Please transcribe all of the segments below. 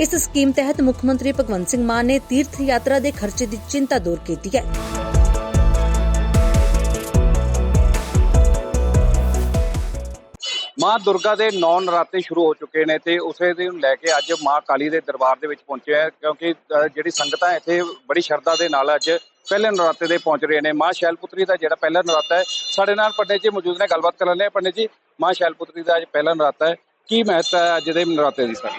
ਇਸ ਸਕੀਮ ਤਹਿਤ ਮੁੱਖ ਮੰਤਰੀ ਭਗਵੰਤ ਸਿੰਘ ਮਾਨ ਨੇ ਤੀਰਥ ਯਾਤਰਾ ਦੇ ਖਰਚੇ ਦੀ ਚਿੰਤਾ ਦੂਰ ਕੀਤੀ ਹੈ। ਮਾਂ ਦੁਰਗਾ ਦੇ ਨੌ ਨਰਾਤੇ ਸ਼ੁਰੂ ਹੋ ਚੁੱਕੇ ਨੇ ਤੇ ਉਸੇ ਦੇ ਨੂੰ ਲੈ ਕੇ ਅੱਜ ਮਾਂ ਕਾਲੀ ਦੇ ਦਰਬਾਰ ਦੇ ਵਿੱਚ ਪਹੁੰਚੇ ਆ ਕਿਉਂਕਿ ਜਿਹੜੀ ਸੰਗਤਾਂ ਇੱਥੇ ਬੜੀ ਸ਼ਰਧਾ ਦੇ ਨਾਲ ਅੱਜ ਪਹਿਲੇ ਨਰਾਤੇ ਦੇ ਪਹੁੰਚ ਰਹੇ ਨੇ। ਮਾਂ ਸ਼ੈਲਪੁੱਤਰੀ ਦਾ ਜਿਹੜਾ ਪਹਿਲਾ ਨਰਾਤਾ ਹੈ, ਸਾਡੇ ਨਾਲ ਪੰਡਿਤ ਜੀ ਮੌਜੂਦ ਨੇ, ਗੱਲਬਾਤ ਕਰ ਲੈਂਦੇ ਪੰਡਿਤ ਜੀ। ਮਾਂ ਸ਼ੈਲਪੁੱਤਰੀ ਦਾ ਅੱਜ ਪਹਿਲਾ ਨਰਾਤਾ ਹੈ। ਕੀ ਮਹੱਤਤਾ ਹੈ ਅੱਜ ਦੇ ਨਰਾਤੇ ਦੀ ਸਰ?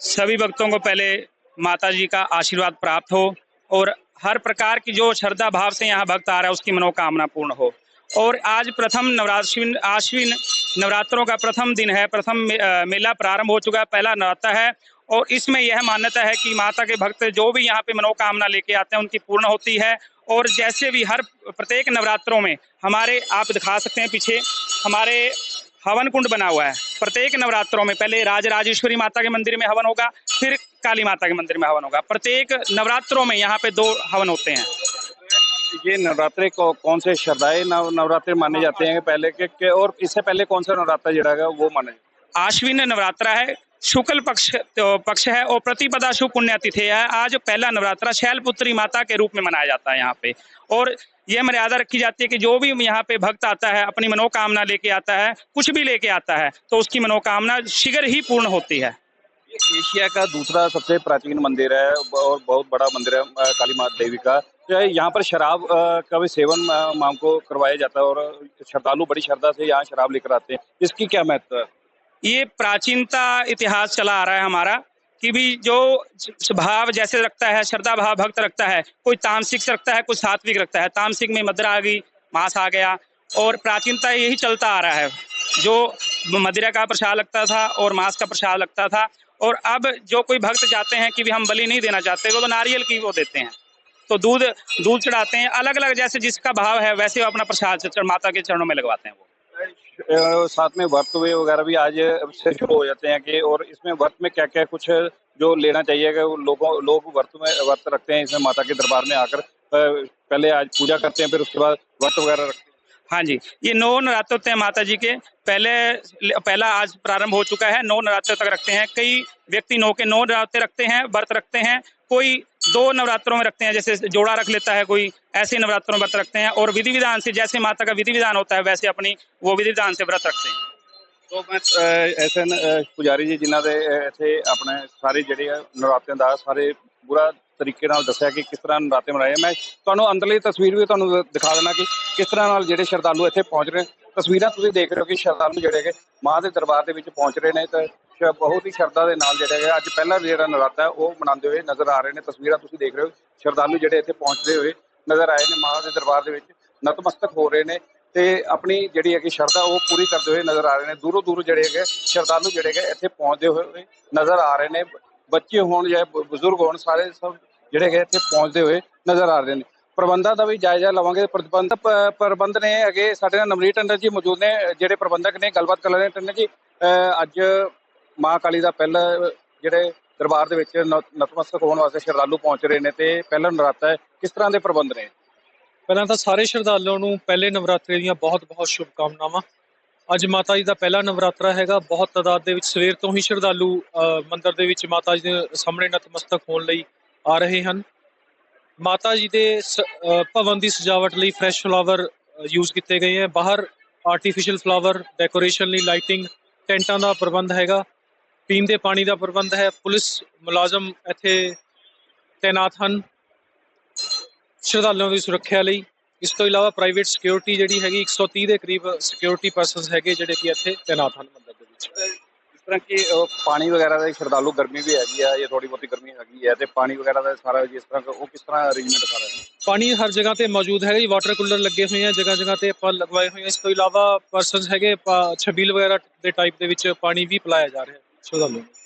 सभी भक्तों को पहले माता जी का आशीर्वाद प्राप्त हो और हर प्रकार की जो श्रद्धा भाव से यहाँ भक्त आ रहा है, उसकी मनोकामना पूर्ण हो। और आज प्रथम नवराश्विन आश्विन नवरात्रों का प्रथम दिन है, प्रथम मेला प्रारंभ हो चुका है, पहला नवरात्र है और इसमें यह मान्यता है कि माता के भक्त जो भी यहाँ पे मनोकामना लेके आते हैं, उनकी पूर्ण होती है और जैसे भी हर प्रत्येक नवरात्रों में हमारे आप दिखा सकते हैं पीछे, हमारे हवन कुंड बना हुआ है। प्रत्येक नवरात्रों में पहले राज राजेश्वरी माता के मंदिर में हवन होगा फिर काली माता के मंदिर में हवन होगा। प्रत्येक नवरात्रों में यहाँ पे दो हवन होते हैं। ये नवरात्रे को कौन से श्रद्धाए नव नवरात्रे माने जाते हैं पहले के, के और इससे पहले कौन सा नवरात्र जड़ा वो माने आश्विन नवरात्रा है शुक्ल पक्ष तो पक्ष है और प्रतिपदा शुभ पुण्य तिथि है। आज पहला नवरात्रा शैलपुत्री माता के रूप में मनाया जाता है यहाँ पे। और यह मर्यादा रखी जाती है कि जो भी यहाँ पे भक्त आता है अपनी मनोकामना लेके आता है कुछ भी लेके आता है तो उसकी मनोकामना शीघ्र ही पूर्ण होती है। एशिया का दूसरा सबसे प्राचीन मंदिर है और बहुत बड़ा मंदिर है काली माता देवी का। यहाँ पर शराब का भी सेवन माम को करवाया जाता है और श्रद्धालु बड़ी श्रद्धा से यहाँ शराब लेकर आते हैं। इसकी क्या महत्व है? ये प्राचीनता इतिहास चला आ रहा है हमारा। कि भी जो भाव जैसे रखता है, श्रद्धा भाव भक्त रखता है, कोई तामसिक रखता है, कोई सात्विक रखता है। तामसिक में मदरा आ गई मांस आ गया और प्राचीनता यही चलता आ रहा है। जो मदिरा का प्रसाद लगता था और मांस का प्रसाद लगता था और अब जो कोई भक्त जाते हैं कि भी हम बलि नहीं देना चाहते, वो तो नारियल की वो देते हैं। तो दूध दूध चढ़ाते हैं अलग अलग जैसे जिसका भाव है, वैसे वो अपना प्रसाद माता के चरणों में लगवाते हैं वो। साथ में व्रत वे वगैरह भी आज से शुरू हो जाते हैं कि और इसमें व्रत में क्या क्या कुछ जो लेना चाहिए कि लोगों, लोग व्रत में, व्रत रखते हैं इसमें माता के दरबार में आकर पहले आज पूजा करते हैं, फिर उसके बाद व्रत वगैरह रखते हैं। हाँ जी, ये नौ नवरात्र होते हैं माता जी के पहले, पहला आज प्रारंभ हो चुका है, नौ नवरात्र तक रखते हैं। कई व्यक्ति नौ के नौ नवरात्र रखते हैं, व्रत रखते हैं। कोई दो नवरात्रों में रखते हैं जैसे जोड़ा रख लेता है कोई ऐसे नवरात्रों में व्रत रखते हैं और विधि विधान से जैसे माता का विधि विधान होता है वैसे अपनी वो विधि विधान से व्रत रखते हैं ਤੋ ਮੈਂ ਅਹ, ਐਸੇ ਨ- ਅਹ, ਪੁਜਾਰੀ ਜੀ ਜਿਨ੍ਹਾਂ ਦੇ ਅਹ, ਇੱਥੇ ਆਪਣੇ ਸਾਰੇ ਜਿਹੜੇ ਆ ਨਰਾਤਿਆਂ ਦਾ ਸਾਰੇ ਬੁਰਾ ਤਰੀਕੇ ਨਾਲ ਦੱਸਿਆ ਕਿ ਕਿਸ ਤਰ੍ਹਾਂ ਨਰਾਤੇ ਮਨਾਏ। ਮੈਂ ਤੁਹਾਨੂੰ ਅੰਦਰਲੀ ਤਸਵੀਰ ਵੀ ਤੁਹਾਨੂੰ ਦਿਖਾ ਦੇਣਾ ਕਿ ਕਿਸ ਤਰ੍ਹਾਂ ਨਾਲ ਜਿਹੜੇ ਸ਼ਰਧਾਲੂ ਇੱਥੇ ਪਹੁੰਚ ਰਹੇ ਨੇ। ਤਸਵੀਰਾਂ ਤੁਸੀਂ ਦੇਖ ਰਹੇ ਹੋ ਕਿ ਸ਼ਰਧਾਲੂ ਜਿਹੜੇ ਹੈਗੇ ਮਾਂ ਦੇ ਦਰਬਾਰ ਦੇ ਵਿੱਚ ਪਹੁੰਚ ਰਹੇ ਨੇ ਤੇ ਸ਼- ਬਹੁਤ ਹੀ ਸ਼ਰਧਾ ਦੇ ਨਾਲ ਜਿਹੜੇ ਹੈਗੇ ਅੱਜ ਪਹਿਲਾ ਜਿਹੜਾ ਨਰਾਤਾ ਹੈ, ਉਹ ਮਨਾਉਂਦੇ ਹੋਏ ਨਜ਼ਰ ਆ ਰਹੇ ਨੇ। ਤਸਵੀਰਾਂ ਤੁਸੀਂ ਦੇਖ ਰਹੇ ਹੋ, ਸ਼ਰਧਾਲੂ ਜਿਹੜੇ ਇੱਥੇ ਪਹੁੰਚਦੇ ਹੋਏ ਨਜ਼ਰ ਆਏ ਨੇ ਮਾਂ ਦੇ ਦਰਬਾਰ ਦੇ ਵਿੱਚ, ਨਤਮਸਤਕ ਹੋ ਰਹੇ ਨੇ ਤੇ ਆਪਣੀ ਜਿਹੜੀ ਹੈਗੀ ਸ਼ਰਧਾ ਉਹ ਪੂਰੀ ਕਰਦੇ ਹੋਏ ਨਜ਼ਰ ਆ ਰਹੇ ਨੇ। ਦੂਰੋਂ ਦੂਰ ਜਿਹੜੇ ਹੈਗੇ ਸ਼ਰਧਾਲੂ ਜਿਹੜੇ ਹੈਗੇ ਇੱਥੇ ਪਹੁੰਚਦੇ ਹੋਏ ਨਜ਼ਰ ਆ ਰਹੇ ਨੇ। ਬੱਚੇ ਹੋਣ ਜਾਂ ਬਜ਼ੁਰਗ ਹੋਣ, ਸਾਰੇ ਸਭ ਜਿਹੜੇ ਹੈਗੇ ਇੱਥੇ ਪਹੁੰਚਦੇ ਹੋਏ ਨਜ਼ਰ ਆ ਰਹੇ ਨੇ। ਪ੍ਰਬੰਧਾਂ ਦਾ ਵੀ ਜਾਇਜ਼ਾ ਲਵਾਂਗੇ। ਪ੍ਰਬੰਧ ਪ੍ਰਬੰਧ ਨੇ ਹੈਗੇ ਸਾਡੇ ਨਾਲ ਨਵਨੀਤ ਟੰਡਨ ਜੀ ਮੌਜੂਦ ਨੇ, ਜਿਹੜੇ ਪ੍ਰਬੰਧਕ ਨੇ, ਗੱਲਬਾਤ ਕਰ ਲੈਣੇ ਟੰਡਨ ਜੀ ਅੱਜ ਮਾਂ ਕਾਲੀ ਦਾ ਪਹਿਲਾ, ਜਿਹੜੇ ਦਰਬਾਰ ਦੇ ਵਿੱਚ ਨ- ਨਤਮਸਤਕ ਹੋਣ ਵਾਸਤੇ ਸ਼ਰਧਾਲੂ ਪਹੁੰਚ ਰਹੇ ਨੇ ਤੇ ਪਹਿਲਾ ਨਰਾਤਾ ਹੈ। ਕਿਸ ਤਰ੍ਹਾਂ ਦੇ ਪ੍ਰਬੰਧ ਨੇ? ਪਹਿਲਾਂ ਤਾਂ ਸਾਰੇ ਸ਼ਰਧਾਲੂਆਂ ਨੂੰ ਪਹਿਲੇ ਨਵਰਾਤਰੇ ਦੀਆਂ ਬਹੁਤ-ਬਹੁਤ ਸ਼ੁਭਕਾਮਨਾਵਾਂ। ਅੱਜ ਮਾਤਾ ਜੀ ਦਾ ਪਹਿਲਾ ਨਵਰਾਤਰਾ ਹੈਗਾ। ਬਹੁਤ ਤਾਦਾਦ ਦੇ ਵਿੱਚ ਸਵੇਰ ਤੋਂ ਹੀ ਸ਼ਰਧਾਲੂ ਅ, ਮੰਦਿਰ ਦੇ ਵਿੱਚ ਮਾਤਾ ਜੀ ਦੇ ਸਾਹਮਣੇ ਨਤਮਸਤਕ ਹੋਣ ਲਈ ਆ ਰਹੇ ਹਨ। ਮਾਤਾ ਜੀ ਦੇ ਸ- ਭਵਨ ਦੀ ਸਜਾਵਟ ਲਈ ਫਰੈਸ਼ ਫਲਾਵਰ ਯੂਜ਼ ਕੀਤੇ ਗਏ ਹੈ। ਬਾਹਰ ਆਰਟੀਫੀਸ਼ੀਅਲ ਫਲਾਵਰ ਡੈਕੋਰੇਸ਼ਨ ਲਈ ਲਾਈਟਿੰਗ ਟੈਂਟਾਂ ਦਾ ਪ੍ਰਬੰਧ ਹੈਗਾ। ਪੀਣ ਦੇ ਪਾਣੀ ਦਾ ਪ੍ਰਬੰਧ ਹੈ। ਪੁਲਿਸ ਮੁਲਾਜ਼ਮ ਇੱਥੇ ਤੈਨਾਤ ਹਨ। ਸ਼ਰਧਾਲੂਆਂ ਦੀ ਸੁਰੱਖਿਆ ਲਈ ਇਸ ਤੋਂ ਇਲਾਵਾ ਪ੍ਰਾਈਵੇਟ ਸਿਕਿਉਰਿਟੀ ਜਿਹੜੀ ਹੈਗੀ 130 ਦੇ ਕਰੀਬ ਸਿਕਿਉਰਿਟੀ ਪਰਸਨਸ ਹੈਗੇ ਜਿਹੜੇ ਕਿ ਇੱਥੇ ਤੈਨਾਤ ਹਨ ਮੰਦਿਰ ਦੇ ਵਿੱਚ। ਜਿਸ ਤਰ੍ਹਾਂ ਕਿ ਪਾਣੀ ਵਗੈਰਾ ਦਾ ਸ਼ਰਧਾਲੂ ਗਰਮੀ ਵੀ ਹੈਗੀ ਆ ਜਾਂ ਥੋੜੀ ਬਹੁਤੀ ਗਰਮੀ ਹੈਗੀ ਹੈ ਤੇ ਪਾਣੀ ਵਗੈਰਾ ਦਾ ਸਾਰਾ ਜਿਸ ਤਰ੍ਹਾਂ ਉਹ ਕਿਸ ਤਰ੍ਹਾਂ ਅਰੇਂਜਮੈਂਟ ਸਾਰਾ ਹੈ ਪਾਣੀ ਹਰ ਜਗ੍ਹਾ ਤੇ ਮੌਜੂਦ ਹੈਗਾ ਜੀ ਵਾਟਰ ਕੂਲਰ ਲੱਗੇ ਹੋਏ ਆ ਜਗ੍ਹਾ ਜਗ੍ਹਾ ਤੇ ਆਪਾਂ ਲਗਵਾਏ ਹੋਏ ਆ। ਇਸ ਤੋਂ ਇਲਾਵਾ ਪਰਸਨਸ ਹੈਗੇ ਛਬੀਲ ਵਗੈਰਾ ਦੇ ਟਾਈਪ ਦੇ ਵਿੱਚ ਪਾਣੀ ਵੀ ਪਿਲਾਇਆ ਜਾ ਰਿਹਾ। ਸ਼ਰਧਾਲੂਆਂ ਨੂੰ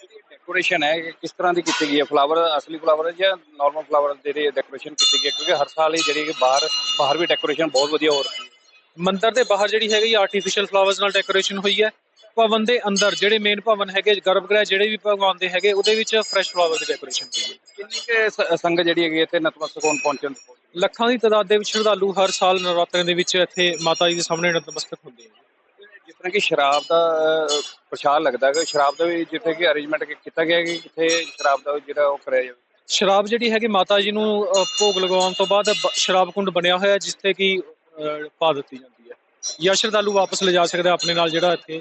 ਡੈਕੋਰੇਸ਼ਨ ਹੈ ਕਿਸ ਤਰ੍ਹਾਂ ਦੀ ਕੀਤੀ ਗਈ ਹੈ? ਫਲਾਵਰ ਅਸਲੀ ਫਲਾਵਰ ਜਾਂ ਨਾਰਮਲ ਫਲਾਵਰ ਜਿਹੜੇ ਡੈਕੋਰੇਸ਼ਨ ਕੀਤੀ ਗਈ ਹੈ? ਕਿਉਂਕਿ ਹਰ ਸਾਲ ਹੀ ਜਿਹੜੀ ਕਿ ਬਾਹਰ ਬਾਹਰ ਵੀ ਡੈਕੋਰੇਸ਼ਨ ਬਹੁਤ ਵਧੀਆ ਹੋ ਰਹੀ ਹੈ। ਮੰਦਿਰ ਦੇ ਬਾਹਰ ਜਿਹੜੀ ਹੈਗੀ ਆਰਟੀਫੀਸ਼ੀਅਲ ਫਲਾਵਰਸ ਨਾਲ ਡੈਕੋਰੇਸ਼ਨ ਹੋਈ ਹੈ। ਭਵਨ ਦੇ ਅੰਦਰ ਜਿਹੜੇ ਮੇਨ ਭਵਨ ਹੈਗੇ ਗਰਭਗ੍ਰਹਿ ਜਿਹੜੇ ਵੀ ਭਗਵਾਨ ਦੇ ਹੈਗੇ ਉਹਦੇ ਵਿੱਚ ਫਰੈਸ਼ ਫਲਾਵਰ ਦੀ ਡੈਕੋਰੇਸ਼ਨ ਹੋਈ ਹੈ। ਕਿੰਨੀ ਕਿ ਸੰਗਤ ਜਿਹੜੀ ਹੈਗੀ ਇੱਥੇ ਨਤਮਸਤਕ ਹੋਣ ਪਹੁੰਚਣ? ਲੱਖਾਂ ਦੀ ਤਾਦਾਦ ਦੇ ਵਿੱਚ ਸ਼ਰਧਾਲੂ ਹਰ ਸਾਲ ਨਵਰਾਤਰਿਆਂ ਦੇ ਵਿੱਚ ਇੱਥੇ ਮਾਤਾ ਜੀ ਦੇ ਸਾਹਮਣੇ ਨਤਮਸਤਕ ਹੁੰਦੇ ਹਨ ਜਿਸ ਤਰ੍ਹਾਂ ਕਿ ਸ਼ਰਾਬ ਦਾ ਪ੍ਰਸ਼ਾਦ ਲੱਗਦਾ ਹੈ ਸ਼ਰਾਬ ਦਾ ਵੀ ਜਿੱਥੇ ਕਿ ਅਰੇਂਜਮੈਂਟ ਕੀਤਾ ਗਿਆ ਹੈ ਕਿ ਕਿੱਥੇ ਸ਼ਰਾਬ ਦਾ ਜਿਹੜਾ ਉਹ ਕਰਿਆ ਜਾਵੇ। ਸ਼ਰਾਬ ਜਿਹੜੀ ਹੈਗੀ ਮਾਤਾ ਜੀ ਨੂੰ ਭੋਗ ਲਗਾਉਣ ਤੋਂ ਬਾਅਦ ਸ਼ਰਾਬ ਕੁੰਡ ਬਣਿਆ ਹੋਇਆ ਜਿੱਥੇ ਕਿ ਪਾ ਦਿੱਤੀ ਜਾਂਦੀ ਹੈ। ਜਾਂ ਸ਼ਰਧਾਲੂ ਵਾਪਸ ਲਿਜਾ ਸਕਦਾ ਆਪਣੇ ਨਾਲ ਜਿਹੜਾ ਇੱਥੇ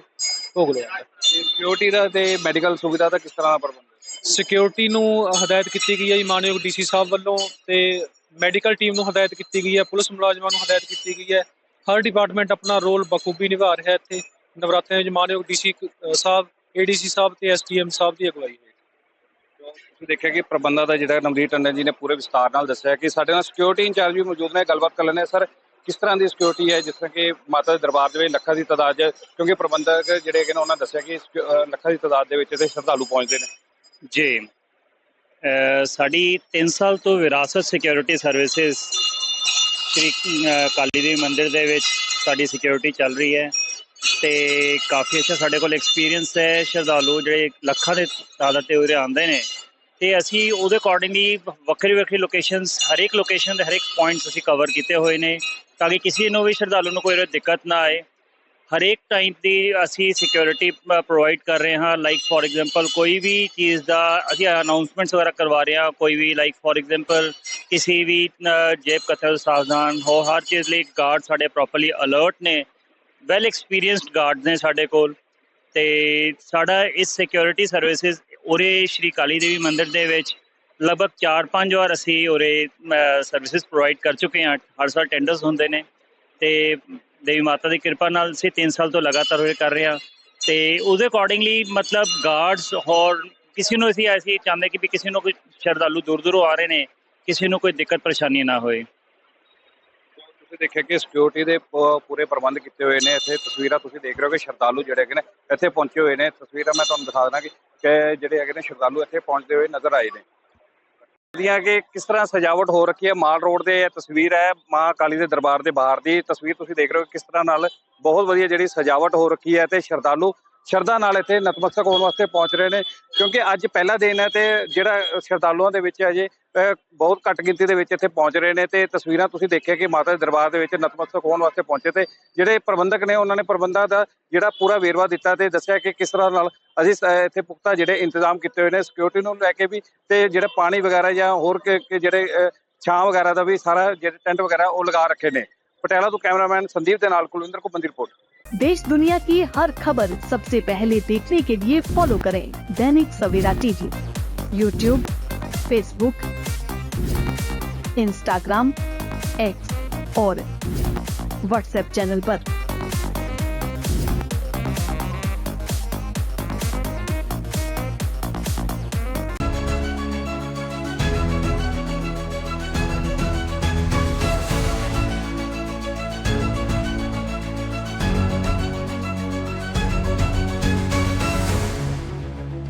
ਭੋਗ ਲਿਆ ਸਿਕਿਉਰਿਟੀ ਦਾ ਤੇ ਮੈਡੀਕਲ ਸੁਵਿਧਾ ਦਾ ਕਿਸ ਤਰ੍ਹਾਂ ਦਾ ਪ੍ਰਬੰਧ ਸਿਕਿਉਰਿਟੀ ਨੂੰ ਹਦਾਇਤ ਕੀਤੀ ਗਈ ਹੈ ਜੀ ਮਾਨਯੋਗ ਡੀਸੀ ਸਾਹਿਬ ਵੱਲੋਂ ਤੇ ਮੈਡੀਕਲ ਟੀਮ ਨੂੰ ਹਦਾਇਤ ਕੀਤੀ ਗਈ ਹੈ ਪੁਲਿਸ ਮੁਲਾਜ਼ਮਾਂ ਨੂੰ ਹਦਾਇਤ ਕੀਤੀ ਗਈ ਹੈ। ਹਰ ਡਿਪਾਰਟਮੈਂਟ ਆਪਣਾ ਰੋਲ ਬਖੂਬੀ ਨਿਭਾ ਰਿਹਾ ਹੈ ਇੱਥੇ। ਨਵਰਾਤਰਿਆਂ ਵਿੱਚ ਮਾਨਯੋਗ ਡੀਸੀ ਸਾਹਿਬ ਏਡੀਸੀ ਸਾਹਿਬ ਤੇ ਐਸਟੀਐਮ ਸਾਹਿਬ ਦੀ ਅਗਵਾਈ ਹੈ ਤੁਸੀਂ ਦੇਖਿਆ ਕਿ ਪ੍ਰਬੰਧਾਂ ਦਾ ਜਿਹੜਾ ਨਵਦੀਪ ਟੰਡਨ ਜੀ ਨੇ ਪੂਰੇ ਵਿਸਤਾਰ ਨਾਲ ਦੱਸਿਆ ਕਿ ਸਾਡੇ ਨਾਲ ਸਿਕਿਉਰਿਟੀ ਇੰਚਾਰਜ ਵੀ ਮੌਜੂਦ ਨੇ ਗੱਲਬਾਤ ਕਰ ਲੈਂਦੇ ਹਾਂ। ਸਰ ਕਿਸ ਤਰ੍ਹਾਂ ਦੀ ਸਿਕਿਉਰਿਟੀ ਹੈ ਜਿਸ ਤਰ੍ਹਾਂ ਕਿ ਮਾਤਾ ਦੇ ਦਰਬਾਰ ਦੇ ਵਿੱਚ ਲੱਖਾਂ ਦੀ ਤਾਦਾਦ 'ਚ ਕਿਉਂਕਿ ਪ੍ਰਬੰਧਕ ਜਿਹੜੇ ਹੈਗੇ ਨੇ ਉਹਨਾਂ ਦੱਸਿਆ ਕਿ ਲੱਖਾਂ ਦੀ ਤਾਦਾਦ ਦੇ ਵਿੱਚ ਇੱਥੇ ਸ਼ਰਧਾਲੂ ਪਹੁੰਚਦੇ ਨੇ। ਜੀ ਸਾਡੀ 3 ਸਾਲ ਤੋਂ ਵਿਰਾਸਤ ਸਿਕਿਉਰਿਟੀ ਸਰਵਿਸਿਜ਼ ਸ਼੍ਰੀ ਕਾਲੀ ਦੇਵੀ ਮੰਦਿਰ ਦੇ ਵਿੱਚ ਸਾਡੀ ਸਿਕਿਉਰਿਟੀ ਚੱਲ ਰਹੀ ਹੈ ਤੇ ਕਾਫੀ ਅੱਛਾ ਸਾਡੇ ਕੋਲ ਐਕਸਪੀਰੀਅੰਸ ਹੈ, ਸ਼ਰਧਾਲੂ ਜਿਹੜੇ ਲੱਖਾਂ ਦੇ ਤਾਦਾਦ ਤੇ ਉਰੇ ਆਉਂਦੇ ਨੇ ਤੇ ਅਸੀਂ ਉਹਦੇ ਅਕੋਰਡਿੰਗਲੀ ਵੱਖਰੀ ਵੱਖਰੀ ਲੋਕੇਸ਼ਨਸ ਹਰੇਕ ਲੋਕੇਸ਼ਨ ਦੇ ਹਰੇਕ ਪੁਆਇੰਟਸ ਅਸੀਂ ਕਵਰ ਕੀਤੇ ਹੋਏ ਨੇ ਤਾਂ ਕਿ ਕਿਸੇ ਨੂੰ ਵੀ ਸ਼ਰਧਾਲੂ ਨੂੰ ਕੋਈ ਦਿੱਕਤ ਨਾ ਆਏ। ਹਰੇਕ ਟਾਈਪ ਦੀ ਅਸੀਂ ਸਿਕਿਉਰਿਟੀ ਪ੍ਰੋਵਾਈਡ ਕਰ ਰਹੇ ਹਾਂ। ਲਾਈਕ ਫੋਰ ਐਗਜ਼ਾਮਪਲ ਕੋਈ ਵੀ ਚੀਜ਼ ਦਾ ਅਸੀਂ ਅਨਾਉਂਸਮੈਂਟਸ ਵਗੈਰਾ ਕਰਵਾ ਰਹੇ ਹਾਂ। ਕੋਈ ਵੀ ਲਾਈਕ ਫੋਰ ਐਗਜ਼ਾਮਪਲ ਕਿਸੇ ਵੀ ਅ, ਜੇਬ ਕਤਲ ਸਾਵਧਾਨ ਹੋ ਹਰ ਚੀਜ਼ ਲਈ ਗਾਰਡ ਸਾਡੇ ਪ੍ਰੋਪਰਲੀ ਅਲਰਟ ਨੇ। ਵੈਲ ਐਕਸਪੀਰੀਅੰਸਡ ਗਾਰਡ ਨੇ ਸਾਡੇ ਕੋਲ। ਤੇ ਸਾਡਾ ਇਸ ਸਿਕਿਉਰਿਟੀ ਸਰਵਿਸਿਜ਼ ਉਰੇ ਸ਼੍ਰੀ ਕਾਲੀ ਦੇਵੀ ਮੰਦਿਰ ਦੇ ਵਿੱਚ ਲਗਭਗ 4-5 ਵਾਰ ਅਸੀਂ ਉਰੇ ਸਰਵਿਸਿਜ਼ ਪ੍ਰੋਵਾਈਡ ਕਰ ਚੁੱਕੇ ਹਾਂ। ਹਰ ਸਾਲ ਟੈਂਡਰਸ ਹੁੰਦੇ ਨੇ। ਤੇ ਦੇਵੀ ਮਾਤਾ ਦੀ ਕਿਰਪਾ ਨਾਲ ਅਸੀਂ 3 ਸਾਲ ਤੋਂ ਲਗਾਤਾਰ ਉਰੇ ਕਰ ਰਹੇ ਹਾਂ ਤੇ ਉਹਦੇ ਅਕੋਰਡਿੰਗਲੀ ਮਤਲਬ ਗਾਰਡਸ ਹੋਰ ਕਿਸੇ ਨੂੰ ਅਸੀਂ ਐਸੀ ਚਾਹੁੰਦੇ ਕਿ ਵੀ ਕਿਸੇ ਨੂੰ ਕੋਈ ਸ਼ਰਧਾਲੂ ਦੂਰ ਦੂਰੋਂ ਆ ਰਹੇ ਨੇ, ਕਿਸੇ ਨੂੰ ਕੋਈ ਦਿੱਕਤ ਪਰੇਸ਼ਾਨੀ ਨਾ ਹੋਏ। ਤੁਸੀਂ ਦੇਖਿਆ ਕਿ ਸਿਕਿਉਰਿਟੀ ਦੇ ਪੂਰੇ ਪ੍ਰਬੰਧ ਕੀਤੇ ਹੋਏ ਨੇ, ਇੱਥੇ ਤਸਵੀਰਾਂ ਤੁਸੀਂ ਦੇਖ ਰਹੇ ਹੋ ਕਿ ਸ਼ਰਧਾਲੂ ਜਿਹੜੇ ਹੈਗੇ ਨੇ ਇੱਥੇ ਪਹੁੰਚੇ ਹੋਏ ਨੇ। ਤਸਵੀਰਾਂ ਮੈਂ ਤੁਹਾਨੂੰ ਦਿਖਾ ਦੇਣਾ ਕਿ ਜਿਹੜੇ ਹੈਗੇ ਨੇ ਸ਼ਰਧਾਲੂ ਇੱਥੇ ਪਹੁੰਚਦੇ ਹੋਏ ਨਜ਼ਰ ਆਏ ਨੇ। ਦੀਆਂ ਕਿ ਕਿਸ ਤਰ੍ਹਾਂ ਸਜਾਵਟ ਹੋ ਰੱਖੀ ਹੈ? ਮਾਲ ਰੋਡ ਦੇ ਇਹ ਤਸਵੀਰ ਹੈ, ਮਾਂ ਕਾਲੀ ਦੇ ਦਰਬਾਰ ਦੇ ਬਾਹਰ ਦੀ ਤਸਵੀਰ ਤੁਸੀਂ ਦੇਖ ਰਹੇ ਹੋ ਕਿਸ ਤਰ੍ਹਾਂ ਨਾਲ ਬਹੁਤ ਵਧੀਆ ਜਿਹੜੀ ਸਜਾਵਟ ਹੋ ਰੱਖੀ ਹੈ ਤੇ ਸ਼ਰਧਾਲੂ ਸ਼ਰਧਾ ਨਾਲ ਇੱਥੇ ਨਤਮਸਤਕ ਹੋਣ ਵਾਸਤੇ ਪਹੁੰਚ ਰਹੇ ਨੇ, ਕਿਉਂਕਿ ਅੱਜ ਪਹਿਲਾ ਦਿਨ ਹੈ ਤੇ ਜਿਹੜਾ ਸ਼ਰਧਾਲੂਆਂ ਦੇ ਵਿੱਚ ਅਜੇ ਬਹੁਤ ਘੱਟ ਗਿਣਤੀ ਦੇ ਵਿੱਚ ਇੱਥੇ ਪਹੁੰਚ ਰਹੇ ਨੇ ਤੇ ਤਸਵੀਰਾਂ ਤੁਸੀਂ ਦੇਖਿਆ ਕਿ ਮਾਤਾ ਦੇ ਦਰਬਾਰ ਦੇ ਵਿੱਚ ਨਤਮਸਤਕ ਹੋਣ ਵਾਸਤੇ ਪਹੁੰਚੇ ਤੇ ਜਿਹੜੇ ਪ੍ਰਬੰਧਕ ਨੇ ਉਹਨਾਂ ਨੇ ਪ੍ਰਬੰਧਾਂ ਦਾ ਜਿਹੜਾ ਪੂਰਾ ਵੇਰਵਾ ਦਿੱਤਾ ਤੇ ਦੱਸਿਆ ਕਿ ਕਿਸ ਤਰ੍ਹਾਂ ਨਾਲ ਅਸੀਂ ਸ- ਇੱਥੇ ਪੁਖਤਾ ਜਿਹੜੇ ਇੰਤਜ਼ਾਮ ਕੀਤੇ ਹੋਏ ਨੇ ਸਿਕਿਉਰਿਟੀ ਨੂੰ ਲੈ ਕੇ ਵੀ ਤੇ ਜਿਹੜੇ ਪਾਣੀ ਵਗੈਰਾ ਜਾਂ ਹੋਰ ਕਿ ਜਿਹੜੇ ਛਾਂ ਵਗੈਰਾ ਦਾ ਵੀ ਸਾਰਾ ਜਿਹੜੇ ਟੈਂਟ ਵਗੈਰਾ ਉਹ ਲਗਾ ਰੱਖੇ ਨੇ। ਪਟਿਆਲਾ ਤੋਂ ਕੈਮਰਾਮੈਨ संदीप के नाल, कुलविंदर को बंदी रिपोर्ट देश दुनिया की हर खबर सबसे पहले देखने के लिए फॉलो करें Dainik Savera TV YouTube Facebook Instagram X और व्हाट्सएप चैनल पर।